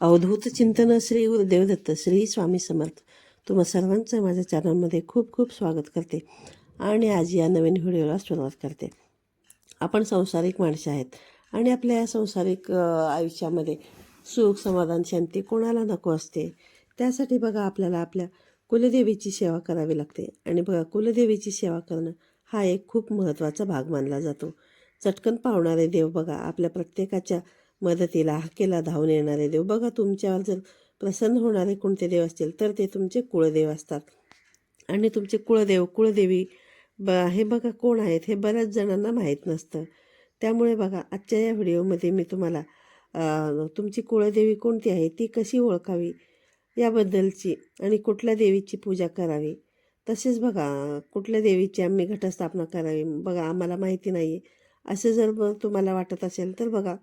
अवधूत चिंतन श्री गुरुदेव श्री स्वामी समर्थ. तुम्हा सर्वांचं माझ्या चॅनलमध्ये खूप खूप स्वागत करते आणि आज या नवीन व्हिडिओला सुरुवात करते. आपण संसारिक माणसं आहेत आणि आपल्या या संसारिक आयुष्यामध्ये सुख समाधान शांती कोणाला नको असते त्यासाठी बघा आपल्याला आपल्या कुलदेवीची सेवा करावी लागते. आणि बघा कुलदेवीची सेवा करणं हा एक खूप महत्त्वाचा भाग मानला जातो. चटकन पावणारे देव बघा आपल्या प्रत्येकाच्या मदतीला हाकेला धावून येणारे देव. बघा तुमच्यावर जर प्रसन्न होणारे कोणते देव असतील तर ते तुमचे कुळदेव असतात. आणि तुमचे कुळदेव कुळदेवी ब हे बघा कोण आहेत हे बऱ्याच जणांना माहीत नसतं. त्यामुळे बघा आजच्या या व्हिडिओमध्ये मी तुम्हाला तुमची कुळदेवी कोणती आहे ती कशी ओळखावी याबद्दलची आणि कुठल्या देवीची पूजा करावी तसेच बघा कुठल्या देवीची आम्ही घटस्थापना करावी बघा आम्हाला माहिती नाही आहे असं जर ब- तुम्हाला वाटत असेल तर बघा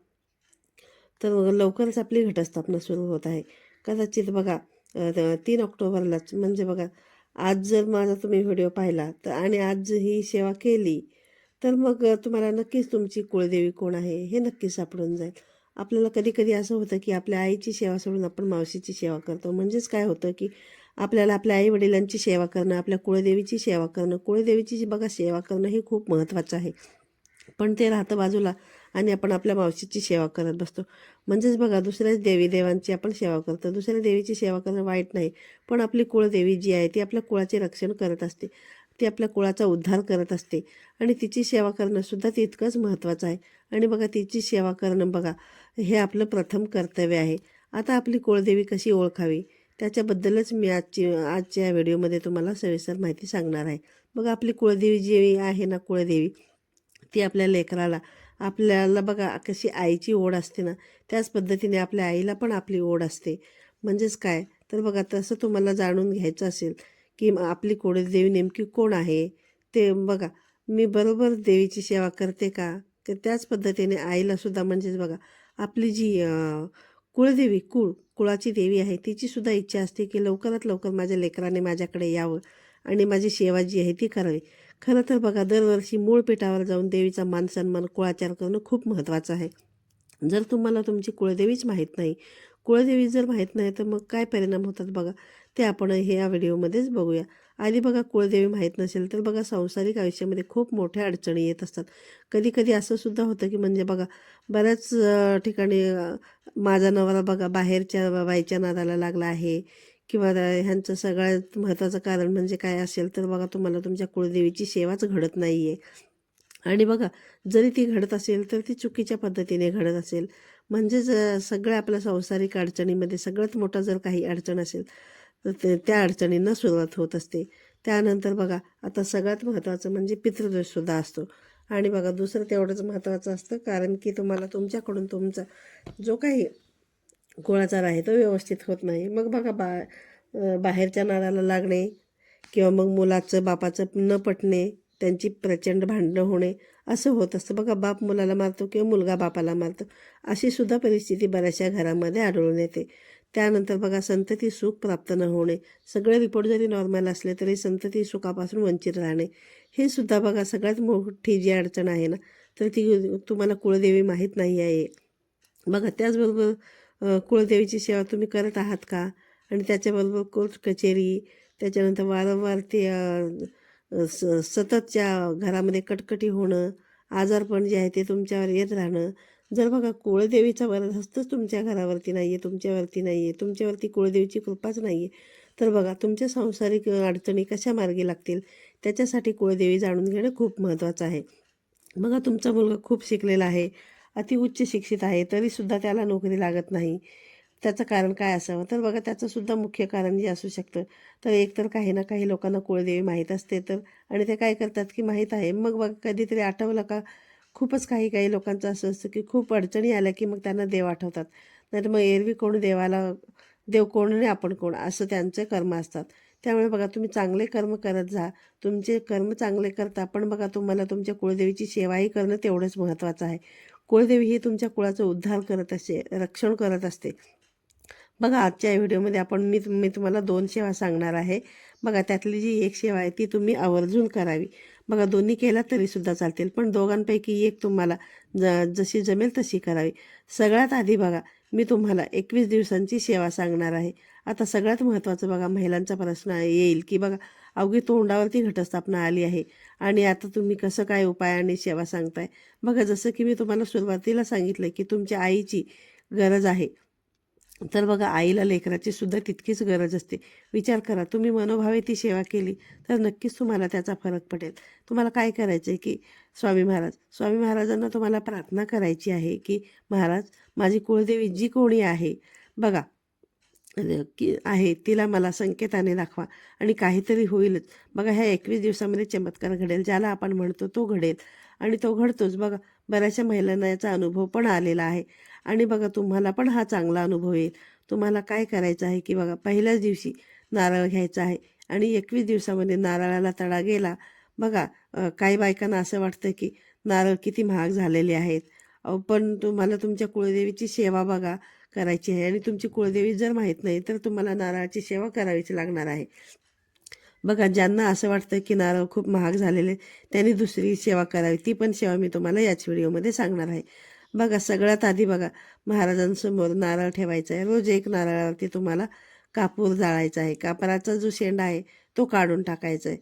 तर मग लवकरच आपली घटस्थापना सुरू होत आहे. कदाचित बघा तीन ऑक्टोबरलाच म्हणजे बघा आज जर माझा तुम्ही व्हिडिओ पाहिला तर आणि आज ही सेवा केली तर मग तुम्हाला नक्कीच तुमची कुळदेवी कोण आहे हे नक्कीच सापडून जाईल. आपल्याला कधी कधी असं होतं की आपल्या आईची सेवा सोडून आपण मावशीची सेवा करतो. म्हणजेच काय होतं की आपल्याला आपल्या आई वडिलांची सेवा करणं आपल्या कुळदेवीची सेवा करणं कुळदेवीची जी बघा सेवा करणं हे खूप महत्त्वाचं आहे. पण ते राहतं बाजूला. आणि आपण आपल्या मावशीची सेवा करत बसतो. म्हणजेच बघा दुसऱ्याच देवी देवांची आपण सेवा करतो. दुसऱ्या देवीची सेवा करणं वाईट नाही. पण आपली कुळदेवी जी आहे ती आपल्या कुळाचे रक्षण करत असते. ती आपल्या कुळाचा उद्धार करत असते. आणि तिची सेवा करणं सुद्धा तितकंच महत्त्वाचं आहे. आणि बघा तिची सेवा करणं बघा हे आपलं प्रथम कर्तव्य आहे. आता आपली कुळदेवी कशी ओळखावी? त्याच्याबद्दलच मी आजची आजच्या या व्हिडिओमध्ये तुम्हाला सविस्तर माहिती सांगणार आहे. बघा आपली कुळदेवी जी आहे ना कुळदेवी ती आपल्या लेकराला आपल्याला बघा कशी आईची ओढ असते ना त्याच पद्धतीने आपल्या आईला पण आपली ओढ असते. म्हणजेच काय? तर बघा तसं तुम्हाला जाणून घ्यायचं असेल की आपली कुळदेवी नेमकी कोण आहे? ते बघा मी बरोबर देवीची सेवा करते का? तर त्याच पद्धतीने आईला सुद्धा म्हणजेच बघा आपली जी कुळदेवी कुळ कुळाची देवी आहे तिचीसुद्धा इच्छा असते की लवकरात लवकर माझ्या लेकराने माझ्याकडे यावं आणि माझी सेवा जी आहे ती करावी. खरं तर बघा दरवर्षी मूळ पीठावर जाऊन देवीचा मान सन्मान कुळाचार करणं खूप महत्त्वाचं आहे. जर तुम्हाला तुमची कुळदेवीच माहीत नाही कुळदेवी जर माहीत नाही तर मग काय परिणाम होतात बघा ते आपण हे या व्हिडिओमध्येच बघूया. आधी बघा कुळदेवी माहीत नसेल तर बघा सांसारिक आयुष्यामध्ये खूप मोठ्या अडचणी येत असतात. कधी कधी असं सुद्धा होतं की म्हणजे बघा बऱ्याच ठिकाणी माझा नवरा बघा बाहेरच्या बाईच्या नादाला लागला आहे किंवा ह्यांचं सगळ्यात महत्त्वाचं कारण म्हणजे काय असेल तर बघा तुम्हाला तुमच्या कुळदेवीची सेवाच घडत नाही आहे आणि बघा जरी ती घडत असेल तर ती चुकीच्या पद्धतीने घडत असेल. म्हणजेच अ, सगळ्या आपल्या संसारिक अडचणीमध्ये सगळ्यात मोठा जर काही अडचण असेल तर ते- त्या अडचणींना सुरुवात होत असते. त्यानंतर बघा आता सगळ्यात महत्त्वाचं म्हणजे पितृदोषसुद्धा असतो. आणि बघा दुसरं तेवढंच महत्त्वाचं असतं कारण की तुम्हाला तुमच्याकडून तुमचा जो काही गोळाचार आहे तो व्यवस्थित होत नाही. मग बघा बा बाहेरच्या नादाला लागणे किंवा मग मुलाचं बापाचं न पटणे त्यांची प्रचंड भांडणं होणे असं होत असतं. बघा बाप मुलाला मारतो किंवा मुलगा बापाला मारतो अशी सुद्धा परिस्थिती बऱ्याचशा घरामध्ये आढळून येते. त्यानंतर बघा संतती सुख प्राप्त न होणे सगळे रिपोर्ट जरी नॉर्मल असले तरी संतती सुखापासून वंचित राहणे हे सुद्धा बघा सगळ्यात मोठी जी अडचण आहे ना तर ती तुम्हाला कुळदेवी माहीत नाही आहे. बघा त्याचबरोबर कुळदेवीची सेवा तुम्ही करत आहात का? आणि त्याच्याबरोबर कोर्ट कचेरी त्याच्यानंतर वारंवार ते स सततच्या घरामध्ये कटकटी होणं आजारपण जे आहे ते तुमच्यावर येत राहणं जर बघा कुळदेवीचा वरदहस्तच तुमच्या घरावरती नाही आहे तुमच्यावरती नाही आहे तुमच्यावरती कुळदेवीची कृपाच नाही आहे तर बघा तुमच्या सांसारिक अडचणी कशा मार्गी लागतील त्याच्यासाठी कुळदेवी जाणून घेणं खूप महत्त्वाचं आहे. बघा तुमचा मुलगा खूप शिकलेला आहे. अतिउच्च शिक्षित आहे तरीसुद्धा त्याला नोकरी लागत नाही. त्याचं कारण काय असावं? तर बघा त्याचंसुद्धा मुख्य कारण जे असू शकतं. तर एकतर काही ना काही लोकांना कुळदेवी माहीत असते तर आणि ते काय करतात की माहीत आहे. मग बघा कधीतरी आठवलं का खूपच काही काही लोकांचं असं असतं की खूप अडचणी आल्या की मग त्यांना देव आठवतात. नाही तर मग एरवी कोण देवाला देव कोण आणि आपण कोण असं त्यांचे कर्म असतात. त्यामुळे बघा तुम्ही चांगले कर्म करत जा. तुमचे कर्म चांगले करता पण बघा तुम्हाला तुमच्या कुळदेवीची सेवाही करणं तेवढंच महत्त्वाचं आहे. कुळदेवी ही तुमच्या कुळाचं उद्धार करत असते रक्षण करत असते. बघा आजच्या व्हिडिओमध्ये आपण मी मी तुम्हाला दोन सेवा सांगणार आहे. बघा त्यातली जी एक सेवा आहे ती तुम्ही आवर्जून करावी. बघा दोन्ही केला तरीसुद्धा चालतील पण दोघांपैकी एक तुम्हाला ज जशी जमेल तशी करावी. सगळ्यात आधी बघा मी तुम्हाला एकवीस दिवसांची सेवा सांगणार आहे. आता सगळ्यात महत्त्वाचं बघा महिलांचा प्रश्न येईल की बघा अवघी तोंडावरती घटस्थापना आली आहे. आणि आता तुम्ही कसं काय उपाय आणि सेवा सांगताय? बघा जसं की मी तुम्हाला सुरुवातीला सांगितलं की तुमच्या आईची गरज आहे. तर बघा आईला लेकराची सुद्धा तितकीच गरज असते. विचार करा तुम्ही मनोभावे ती सेवा केली तर नक्कीच तुम्हाला त्याचा फरक पडेल. तुम्हाला काय करायचं आहे की स्वामी महाराज स्वामी महाराजांना तुम्हाला प्रार्थना करायची आहे की महाराज माझी कुळदेवी जी कोणी आहे बघा की आहे तिला मला संकेताने दाखवा आणि काहीतरी होईलच बघा ह्या एकवीस दिवसामध्ये चमत्कार घडेल ज्याला आपण म्हणतो तो घडेल आणि तो घडतोच. बघा बऱ्याचशा महिलांना याचा अनुभव पण आलेला आहे आणि बघा तुम्हाला पण हा चांगला अनुभव येईल. तुम्हाला काय करायचं आहे की बघा पहिल्याच दिवशी नारळ घ्यायचा आहे आणि एकवीस दिवसामध्ये नारळाला तडा गेला. बघा काही बायकांना असं वाटतं की नारळ किती महाग झालेले आहेत. पण तुम्हाला तुमच्या कुळदेवीची सेवा बघा. करायची आहे. आणि तुमची कुळदेवी जर माहीत नाही तर तुम्हाला नारळाची सेवा करावीच लागणार आहे. बघा ज्यांना असं वाटतं की नारळ खूप महाग झालेले त्यांनी दुसरी सेवा करावी. ती पण सेवा मी तुम्हाला याच व्हिडिओमध्ये सांगणार आहे. बघा सगळ्यात आधी बघा महाराजांसमोर नारळ ठेवायचा आहे. रोज एक नारळावरती तुम्हाला कापूर जाळायचा आहे. कापराचा जो शेंडा आहे तो काढून टाकायचा आहे.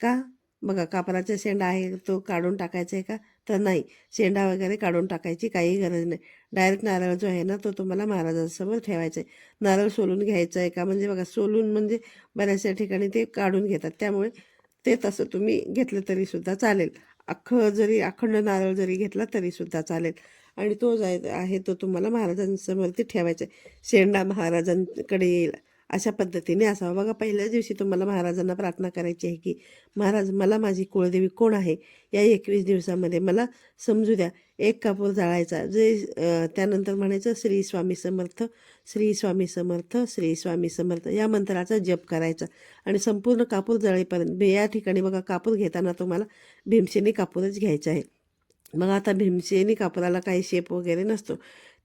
का? बघा कापराचा शेंडा आहे तो काढून टाकायचा आहे का? तर नाही शेंडा वगैरे काढून टाकायची काही गरज नाही. डायरेक्ट नारळ जो आहे ना तो तुम्हाला महाराजांसमोर ठेवायचा आहे. नारळ सोलून घ्यायचा आहे का? म्हणजे बघा सोलून म्हणजे बऱ्याचशा ठिकाणी ते काढून घेतात. त्यामुळे ते तसं तुम्ही घेतलं तरीसुद्धा चालेल. अख्खं जरी अखंड नारळ जरी घेतला तरीसुद्धा चालेल. आणि तो जाय आहे तो तुम्हाला महाराजांसमोर ते ठेवायचा आहे. शेंडा महाराजांकडे येईल. अशा पद्धतीने असावा. बघा पहिल्याच दिवशी तुम्हाला महाराजांना प्रार्थना करायची आहे की महाराज मला माझी कुळदेवी कोण आहे? या एकवीस दिवसामध्ये मला समजू द्या. एक कापूर जाळायचा. जे त्यानंतर म्हणायचं श्री स्वामी समर्थ श्री स्वामी समर्थ श्री स्वामी समर्थ. या मंत्राचा जप करायचा. आणि संपूर्ण कापूर जाळेपर्यंत या ठिकाणी बघा कापूर घेताना तुम्हाला भीमसेनी कापूरच घ्यायचा आहे. मग आता भीमसेनी कापराला काही शेप वगैरे नसतो.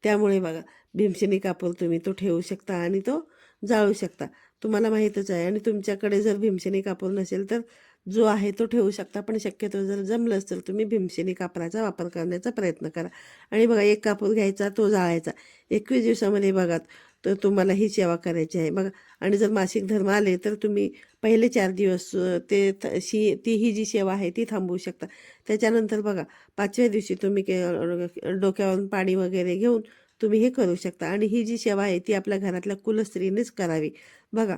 त्यामुळे बघा भीमसेनी कापूर तुम्ही तो ठेवू शकता आणि तो जाळू शकता. तुम्हाला माहीतच आहे आणि तुमच्याकडे जर भीमसेनी कापूर नसेल तर जो आहे तो ठेवू शकता. पण शक्यतो जर जमलंच तर तुम्ही भीमसेनी कापराचा वापर करण्याचा प्रयत्न करा. आणि बघा एक कापूर घ्यायचा तो जाळायचा. एकवीस दिवसामध्ये बघा तर तुम्हाला ही सेवा करायची आहे. बघा आणि जर मासिक धर्म आले तर तुम्ही पहिले चार दिवस ते थ- शी ती ही जी सेवा आहे ती थांबवू शकता. त्याच्यानंतर बघा पाचव्या दिवशी तुम्ही के डोक्यावरून पाणी वगैरे घेऊन तुम्ही हे करू शकता. आणि ही जी सेवा आहे ती आपल्या घरातल्या कुलस्त्रीनेच करावी. बघा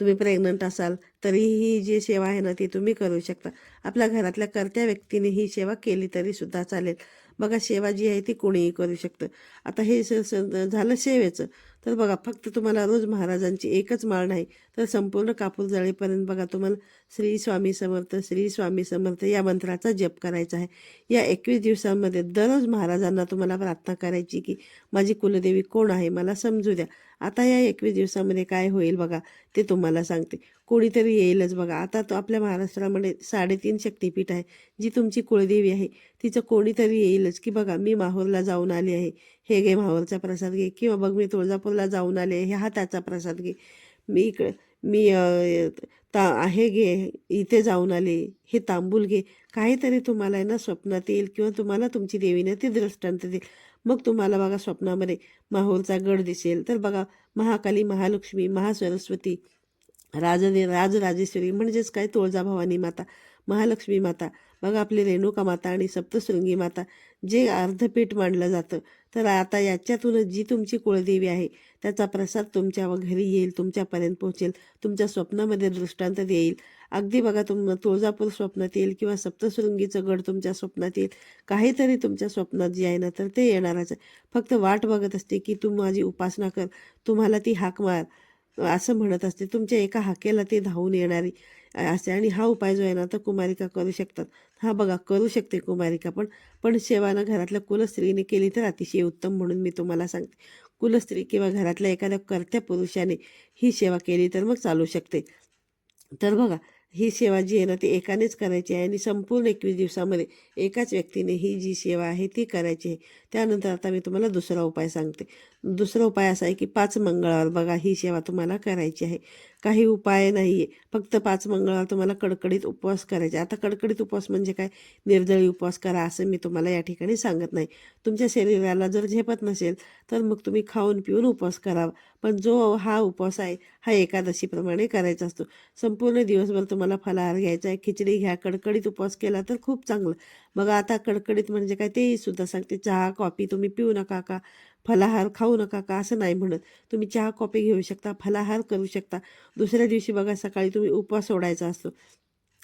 तुम्ही प्रेग्नंट असाल तरीही ही जी सेवा आहे ना ती तुम्ही करू शकता. आपल्या घरातल्या कर्त्या व्यक्तीने ही सेवा केली तरी सुद्धा चालेल. बघा सेवा जी आहे ती कोणीही करू शकतं. आता हे स- झालं सेवेचं. तर बघा फक्त तुम्हाला रोज महाराजांची एकच माळ नाही. तर संपूर्ण कापूर जळेपर्यंत बघा तुम्हाला श्री स्वामी समर्थ श्री स्वामी समर्थ या मंत्राचा जप करायचा आहे. या एकवीस दिवसांमध्ये दररोज महाराजांना तुम्हाला प्रार्थना करायची की माझी कुलदेवी कोण आहे मला समजू द्या. आता या एकवीस दिवसामध्ये काय होईल बघा ते तुम्हाला सांगते. कोणीतरी येईलच बघा. आता तो आपल्या महाराष्ट्रामध्ये साडेतीन शक्तिपीठ आहे जी तुमची कुळदेवी आहे. तिचं कोणीतरी येईलच की बघा मी माहूरला जाऊन आली आहे. हे घे माहूरचा प्रसाद घे किंवा बघ मी तुळजापूरला जाऊन आले आहे. हा त्याचा प्रसाद घे. मी इकडे मी ता आहे घे इथे जाऊन आले हे तांबूल घे. काहीतरी तुम्हाला आहे ना स्वप्नात येईल किंवा तुम्हाला तुमची देवीने ते दृष्टांत देईल. मग तुम्हाला बघा स्वप्नामध्ये माहूरचा गड दिसेल. तर बघा महाकाली महालक्ष्मी महासरस्वती राजने राजराजेश्वरी म्हणजेच काय? तुळजाभवानी माता महालक्ष्मी माता. बघा आपली रेणुका माता आणि सप्तशृंगी माता जे अर्धपीठ मांडलं जातं तर आता याच्यातूनच जी तुमची कुळदेवी आहे त्याचा प्रसाद तुमच्या घरी येईल तुमच्यापर्यंत पोहोचेल तुमच्या स्वप्नामध्ये दृष्टांत येईल अगदी बघा तुम तुळजापूर स्वप्नात येईल किंवा सप्तशृंगीचं गड तुमच्या स्वप्नात येईल काहीतरी तुमच्या स्वप्नात जे आहे ना तर ते येणारच आहे. फक्त वाट बघत असते की तू माझी उपासना कर तुम्हाला ती हाक मार. असं म्हणत असते. तुमच्या एका हाकेला ते धावून येणारी असे आणि हा उपाय जो आहे ना तर कुमारिका करू शकतात. हा बघा करू शकते कुमारिका पण. पण सेवानं घरातल्या कुलस्त्रीने केली तर अतिशय उत्तम म्हणून मी तुम्हाला सांगते. कुलस्त्री किंवा घरातल्या एखाद्या कर्त्या पुरुषाने ही सेवा केली तर मग चालू शकते. तर बघा ही सेवा जी आहे ना ती एकानेच करायची आहे. आणि संपूर्ण एकवीस दिवसामध्ये एकाच व्यक्तीने ही जी सेवा आहे ती करायची आहे. त्यानंतर आता मी तुम्हाला दुसरा उपाय सांगते. दुसरा उपाय असा आहे की पाच मंगळवार बघा ही सेवा तुम्हाला करायची आहे. काही उपाय नाही आहे फक्त पाच मंगळवार तुम्हाला कडकडीत उपवास करायचे. आता कडकडीत उपवास म्हणजे काय? निर्दळी उपवास करा असं मी तुम्हाला या ठिकाणी सांगत नाही. तुमच्या शरीराला जर झेपत नसेल तर मग तुम्ही खाऊन पिऊन उपवास करावा पण जो हा उपवास आहे हा एकादशीप्रमाणे करायचा असतो. संपूर्ण दिवसभर तुम्हाला फलाहार घ्यायचा आहे. खिचडी घ्या. कडकडीत उपवास केला तर खूप चांगलं. बघा आता कडकडीत म्हणजे काय तेही सुद्धा सांगते चहा कॉफी तुम्ही पिऊ नका का? फलाहार खाऊ नका का? असं नाही म्हणत. तुम्ही चहा कॉफी घेऊ शकता फलाहार करू शकता. दुसऱ्या दिवशी बघा सकाळी तुम्ही उपवास सोडायचा असतो.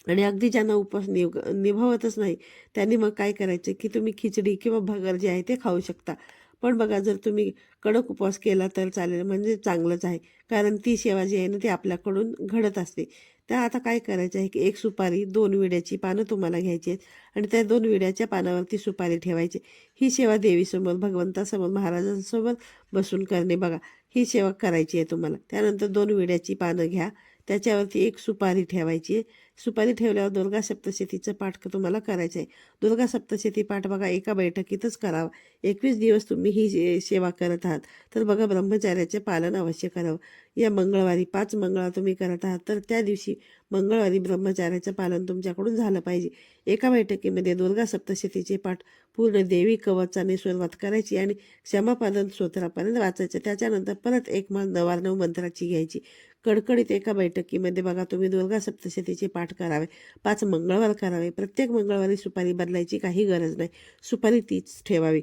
आणि अगदी ज्यांना उपवास निव निभावतच नाही त्यांनी मग काय करायचं की तुम्ही खिचडी किंवा भगर जे आहे ते खाऊ शकता. पण बघा जर तुम्ही कडक उपवास केला तर चालेल म्हणजे चांगलंच आहे. कारण ती सेवा जी आहे ना ती आपल्याकडून घडत असते. तर आता काय करायचं आहे की एक सुपारी दोन विड्याची पानं तुम्हाला घ्यायची आहेत आणि त्या दोन विड्याच्या पानावरती सुपारी ठेवायची. ही सेवा देवीसमोर भगवंतासमोर महाराजांसमोर बसून करणे बघा. ही सेवा करायची आहे तुम्हाला. त्यानंतर दोन विड्याची पानं घ्या. त्याच्यावरती एक सुपारी ठेवायची. आहे सुपारी ठेवल्यावर दुर्गा सप्तशतीचं पाठ तुम्हाला करायचं आहे दुर्गा सप्तशती पाठ बघा एका बैठकीतच करावा. एकवीस दिवस तुम्ही ही सेवा करत आहात तर बघा ब्रह्मचार्याचे पालन अवश्य करावं. या मंगळवारी पाच मंगळवार तुम्ही करत आहात तर त्या दिवशी मंगळवारी ब्रह्मचार्याचं पालन तुमच्याकडून झालं पाहिजे. एका बैठकीमध्ये दुर्गा सप्तशतीचे पाठ पूर्ण देवी कवचाने सुरुवात करायची आणि क्षमापादन स्तोत्रापर्यंत वाचायचं. त्याच्यानंतर परत एक माळ नवार्णव मंत्राची घ्यायची. कडकडीत एका बैठकीमध्ये बघा तुम्ही दुर्गा सप्तशतीचे पाठ करावे पाच मंगळवार करावे. प्रत्येक मंगळवारी सुपारी बदलायची काही गरज नाही. सुपारी तीच ठेवावी.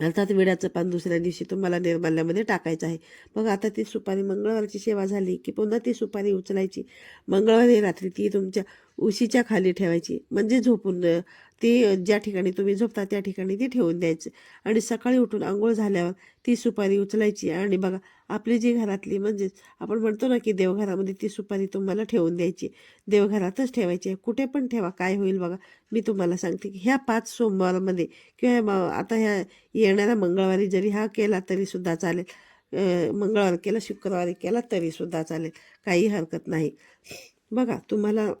अर्थात विड्याचं पान दुसऱ्या दिवशी तुम्हाला निर्माल्यामध्ये टाकायचं आहे. मग आता ती सुपारी मंगळवारची सेवा झाली की पुन्हा ती सुपारी उचलायची. मंगळवारी रात्री ती तुमच्या उशीच्या खाली ठेवायची. म्हणजे झोपून ती ज्या ठिकाणी तुम्ही झोपता त्या ठिकाणी ती ठेवून द्यायची. आणि सकाळी उठून आंघोळ झाल्यावर ती सुपारी उचलायची. आणि बघा आपली जी घरातली म्हणजेच आपण म्हणतो ना की देवघरामध्ये ती सुपारी तुम्हाला ठेवून द्यायची. देवघरातच ठेवायची. आहे कुठे पण ठेवा काय होईल बघा. मी तुम्हाला सांगते की ह्या पाच सोमवारमध्ये किंवा आता ह्या येणाऱ्या मंगळवारी जरी हा केला तरीसुद्धा चालेल. मंगळवार केला शुक्रवारी केला तरीसुद्धा चालेल. काही हरकत नाही. बघा तुम्हाला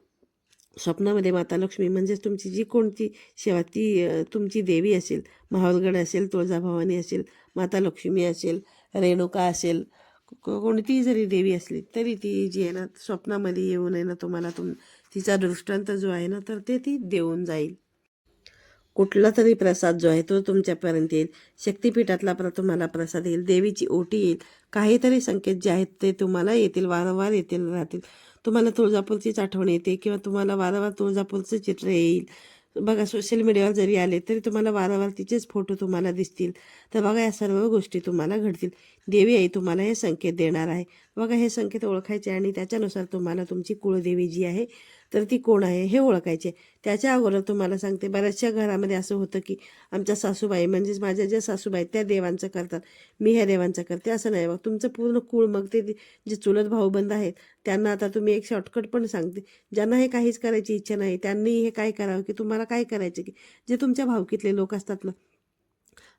स्वप्नामध्ये माता लक्ष्मी म्हणजेच तुमची जी कोणती सेवा ती तुमची देवी असेल महावलगड असेल तुळजाभवानी असेल माता लक्ष्मी असेल रेणुका असेल कोणतीही जरी देवी असली तरी ती जी आहे ना स्वप्नामध्ये येऊन आहे ना तुम्हाला तुम तिचा दृष्टांत जो आहे ना तर ते ती देऊन जाईल. कुठला तरी प्रसाद जो आहे तो तुमच्यापर्यंत येईल. शक्तिपीठातला प्र तुम्हाला प्रसाद येईल देवीची ओटी येईल. काहीतरी संकेत जे आहेत ते तुम्हाला येतील वारंवार येतील राहतील. तुम्हाला तुळजापूरचीच आठवण येते किंवा तुम्हाला वारंवार तुळजापूरचं चित्र येईल. बघा सोशल मीडियावर जरी आले तरी तुम्हाला वारंवार तिचेच फोटो तुम्हाला दिसतील. तर बघा या सर्व गोष्टी तुम्हाला घडतील. देवी आई तुम्हाला हे संकेत देणार आहे. बघा हे संकेत ओळखायचे आणि त्याच्यानुसार तुम्हाला तुमची कुळदेवी जी आहे तर ती कोण आहे हे ओळखायचे. त्याच्या अगोदर तुम्हाला सांगते बऱ्याचशा घरामध्ये असं होतं की आमच्या सासूबाई म्हणजेच माझ्या ज्या सासूबाई त्या देवांचं करतात. मी ह्या देवांचं करते असं नाही बघ. तुमचं पूर्ण कुळ मग ते जे चुलत भाऊबंद आहेत त्यांना आता तुम्ही एक शॉर्टकट पण सांगते. ज्यांना हे काहीच करायची इच्छा नाही त्यांनी हे काय करावं की तुम्हाला काय करायचं की जे तुमच्या भावकीतले लोक असतात ना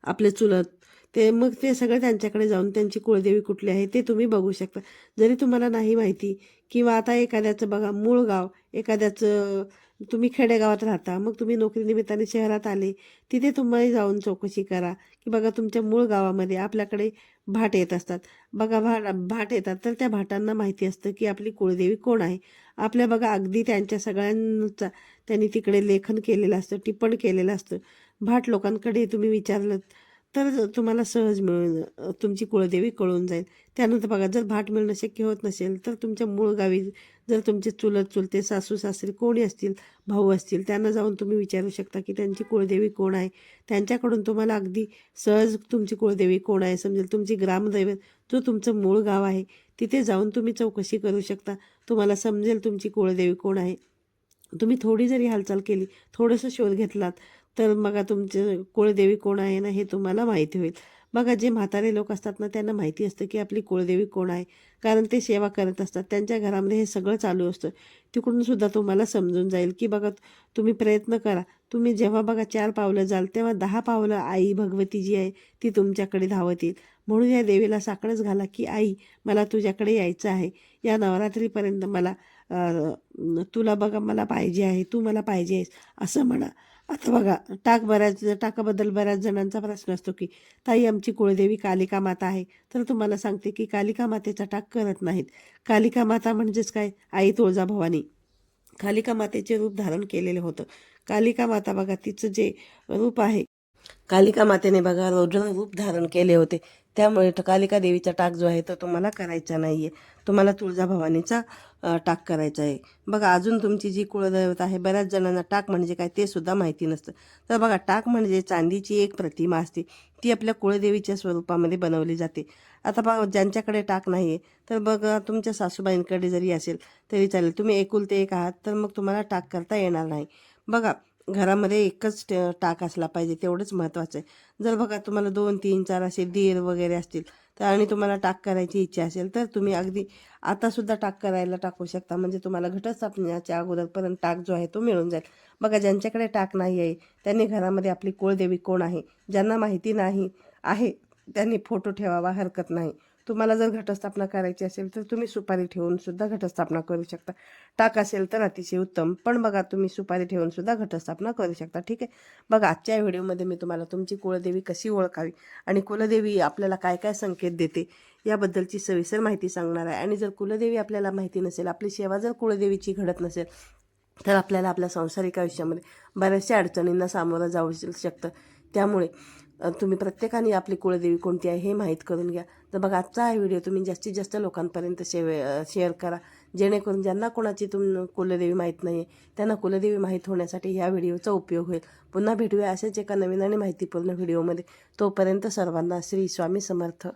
आपले चुलत ते मग ते सगळं त्यांच्याकडे जाऊन त्यांची कुळदेवी कुठली आहे ते तुम्ही बघू शकता. जरी तुम्हाला नाही माहिती किंवा आता एखाद्याचं बघा मूळ गाव एखाद्याचं तुम्ही खेडेगावात राहता मग तुम्ही नोकरीनिमित्ताने शहरात आले तिथे तुम्ही जाऊन चौकशी करा की बघा तुमच्या मूळ गावामध्ये आपल्याकडे भाट येत असतात. बघा भाट भाट येतात तर त्या भाटांना माहिती असतं की आपली कुळदेवी कोण आहे. आपल्या बघा अगदी त्यांच्या सगळ्यांचा त्यांनी तिकडे लेखन केलेलं असतं टिप्पण केलेलं असतं. भाट लोकांकडे तुम्ही विचारलं तर तुम्हाला सहज मिळून तुमची कुळदेवी कळून जाईल. त्यानंतर बघा जर भाट मिळणं शक्य होत नसेल तर तुमच्या मूळ गावी जर तुमचे चुलत चुलते सासू सासरे कोणी असतील भाऊ असतील त्यांना जाऊन तुम्ही विचारू शकता की त्यांची कुळदेवी कोण आहे. त्यांच्याकडून तुम्हाला अगदी सहज तुमची कुळदेवी कोण आहे समजेल तुमची ग्रामदैवत जो तुमचं मूळ गाव आहे तिथे जाऊन तुम्ही चौकशी करू शकता. तुम्हाला समजेल तुमची कुळदेवी कोण आहे. तुम्ही थोडी जरी हालचाल केली थोडंसं शोध घेतलात तर बघा तुमचे कुळदेवी कोण आहे ना हे तुम्हाला माहिती होईल. बघा जे म्हातारे लोक असतात ना त्यांना माहिती असतं की आपली कुळदेवी कोण आहे. कारण ते सेवा करत असतात. त्यांच्या घरामध्ये हे सगळं चालू असतं. तिकडून सुद्धा तुम्हाला समजून जाईल की बघा तुम्ही प्रयत्न करा. तुम्ही जेव्हा बघा चार पावलं जाल तेव्हा दहा पावलं आई भगवती जी आहे ती तुमच्याकडे धावत येईल. म्हणून या देवीला साकडंच घाला की आई मला तुझ्याकडे यायचं आहे. या नवरात्रीपर्यंत मला तुला बघा मला पाहिजे आहे तू मला पाहिजे आहेस. असं म्हणा. आता बघा टाक बऱ्याच टाकाबद्दल बऱ्याच जणांचा प्रश्न असतो की ताई आमची कुळदेवी कालिका माता आहे. तर तुम्हाला सांगते की कालिका मातेचा टाक करत नाहीत. कालिका माता म्हणजेच काय? आई तुळजाभवानी. कालिका मातेचे रूप धारण केलेलं होतं. कालिका माता बघा तिचं जे रूप आहे कालिका मातेने बघा रौद्र रूप धारण केले होते. त्यामुळे कालिका देवीचा टाक जो आहे तो तुम्हाला करायचा नाही आहे तुम्हाला तुळजाभवानीचा टाक करायचा आहे. बघा अजून तुमची जी कुळदैवत आहे बऱ्याच जणांना टाक म्हणजे काय ते सुद्धा माहिती नसतं. तर बघा टाक म्हणजे चांदीची एक प्रतिमा असते. ती आपल्या कुळदेवीच्या स्वरूपामध्ये बनवली जाते. आता बघा ज्यांच्याकडे टाक नाही आहे तर बघा तुमच्या सासूबाईंकडे जरी असेल तरी चालेल. तुम्ही एकुलते एक आहात तर मग तुम्हाला टाक करता येणार नाही. बघा घरामध्ये एकच ट- टाक असला पाहिजे तेवढंच महत्त्वाचं आहे. जर बघा तुम्हाला दोन तीन चार असे दीर वगैरे असतील तर आणि तुम्हाला टाक करायची इच्छा असेल तर तुम्ही अगदी आतासुद्धा टाक करायला टाकू शकता. म्हणजे तुम्हाला घटस्थापण्याच्या अगोदरपर्यंत टाक जो आहे तो मिळून जाईल. बघा ज्यांच्याकडे टाक नाही आहे त्यांनी घरामध्ये आपली कुळदेवी कोण आहे? ज्यांना माहिती नाही आहे त्यांनी फोटो ठेवावा हरकत नाही. तुम्हाला जर घटस्थापना करायची असेल तर तुम्ही सुपारी ठेवून सुद्धा घटस्थापना करू शकता. टाक असेल तर अतिशय उत्तम पण बघा तुम्ही सुपारी ठेवून सुद्धा घटस्थापना करू शकता. ठीक आहे? बघा आजच्या व्हिडिओमध्ये मी तुम्हाला तुमची कुळदेवी कशी ओळखावी आणि कुलदेवी आपल्याला काय काय संकेत देते याबद्दलची सविस्तर माहिती सांगणार आहे. आणि जर कुलदेवी आपल्याला माहिती नसेल आपली सेवा जर कुळदेवीची घडत नसेल तर आपल्याला आपल्या सांसारिक आयुष्यामध्ये बऱ्याचशा अडचणींना सामोरं जाऊ शकतं. त्यामुळे तुम्ही प्रत्येकाने आपली कुळदेवी कोणती आहे हे माहीत करून घ्या. तर बघा आजचा हा व्हिडिओ तुम्ही जास्तीत जास्त लोकांपर्यंत शेवे शेअर करा. जेणेकरून ज्यांना कोणाची तुम कुलदेवी माहीत नाही आहे त्यांना कुलदेवी माहीत होण्यासाठी ह्या व्हिडिओचा उपयोग होईल. पुन्हा भेटूया असेच एका नवीन आणि माहितीपूर्ण व्हिडिओमध्ये. तोपर्यंत सर्वांना श्री स्वामी समर्थ.